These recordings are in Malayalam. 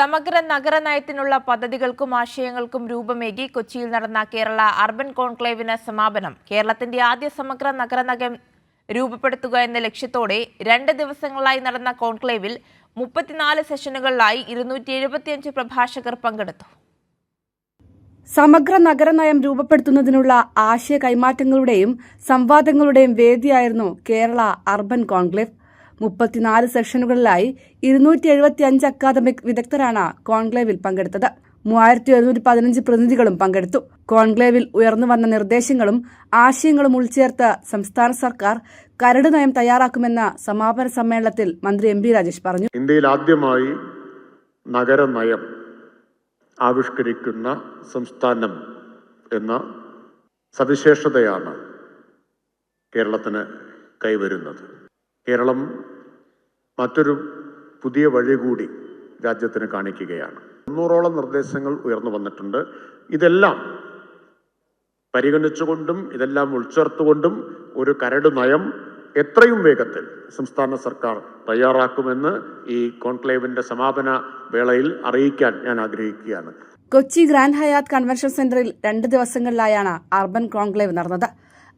സമഗ്ര നഗര നയത്തിനുള്ള പദ്ധതികൾക്കും ആശയങ്ങൾക്കും രൂപമേകി കൊച്ചിയിൽ നടന്ന കേരള അർബൻ കോൺക്ലേവിന് സമാപനം. കേരളത്തിന്റെ ആദ്യ സമഗ്ര നഗര നഗരം രൂപപ്പെടുത്തുക എന്ന ലക്ഷ്യത്തോടെ രണ്ട് ദിവസങ്ങളായി നടന്ന കോൺക്ലേവിൽ മുപ്പത്തിനാല് സെഷനുകളിലായി ഇരുന്നൂറ്റി എഴുപത്തിയഞ്ച് പ്രഭാഷകർ പങ്കെടുത്തു. സമഗ്ര നഗരനയം രൂപപ്പെടുത്തുന്നതിനുള്ള ആശയ കൈമാറ്റങ്ങളുടെയും സംവാദങ്ങളുടെയും വേദിയായിരുന്നു കേരള അർബൻ കോൺക്ലേവ്. മുപ്പത്തിനാല് സെക്ഷനുകളിലായി ഇരുന്നൂറ്റി എഴുപത്തി അഞ്ച് അക്കാദമിക് വിദഗ്ധരാണ് കോൺക്ലേവിൽ പങ്കെടുത്തത്. മൂവായിരത്തി എഴുന്നൂറ്റി പതിനഞ്ച് പ്രതിനിധികളും പങ്കെടുത്തു. കോൺക്ലേവിൽ ഉയർന്നു വന്ന നിർദ്ദേശങ്ങളും ആശയങ്ങളും ഉൾച്ചേർത്ത് സംസ്ഥാന സർക്കാർ കരട് നയം തയ്യാറാക്കുമെന്ന് സമാപന സമ്മേളനത്തിൽ മന്ത്രി എം ബി രാജേഷ് പറഞ്ഞു. ഇന്ത്യയിൽ ആദ്യമായി നഗര നയം ആവിഷ്കരിക്കുന്ന സംസ്ഥാനം എന്ന സവിശേഷതയാണ് കേരളത്തിന് കൈവരുന്നത്. കേരളം മറ്റൊരു പുതിയ വഴി കൂടി രാജ്യത്തിന് കാണിക്കുകയാണ്. മുന്നൂറോളം നിർദ്ദേശങ്ങൾ ഉയർന്നു വന്നിട്ടുണ്ട്. ഇതെല്ലാം പരിഗണിച്ചുകൊണ്ടും ഇതെല്ലാം ഉൾച്ചേർത്തുകൊണ്ടും ഒരു കരട് നയം എത്രയും വേഗത്തിൽ സംസ്ഥാന സർക്കാർ തയ്യാറാക്കുമെന്ന് ഈ കോൺക്ലേവിന്റെ സമാപന വേളയിൽ അറിയിക്കാൻ ഞാൻ ആഗ്രഹിക്കുകയാണ്. കൊച്ചി ഗ്രാൻഡ് ഹയാത്ത് കൺവെൻഷൻ സെന്ററിൽ രണ്ട് ദിവസങ്ങളിലായാണ് അർബൻ കോൺക്ലേവ് നടന്നത്.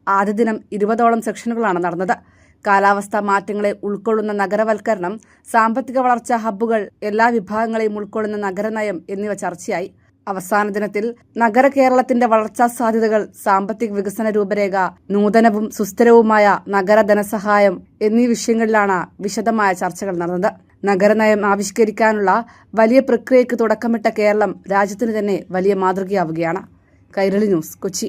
ആദ്യ ദിനം ഇരുപതോളം സെക്ഷനുകളാണ് നടന്നത്. കാലാവസ്ഥാ മാറ്റങ്ങളെ ഉൾക്കൊള്ളുന്ന നഗരവൽക്കരണം സാമ്പത്തിക വളർച്ചാ ഹബ്ബുകൾ എല്ലാ വിഭാഗങ്ങളെയും ഉൾക്കൊള്ളുന്ന നഗരനയം എന്നിവ ചർച്ചയായി. അവസാന ദിനത്തിൽ നഗര കേരളത്തിന്റെ വളർച്ചാ സാധ്യതകൾ സാമ്പത്തിക വികസന രൂപരേഖ നൂതനവും സുസ്ഥിരവുമായ നഗര ധനസഹായം എന്നീ വിഷയങ്ങളിലാണ് വിശദമായ ചർച്ചകൾ നടന്നത്. നഗരനയം ആവിഷ്കരിക്കാനുള്ള വലിയ പ്രക്രിയയ്ക്ക് തുടക്കമിട്ട കേരളം രാജ്യത്തിന് തന്നെ വലിയ മാതൃകയാവുകയാണ്. കൈരളി ന്യൂസ് കൊച്ചി.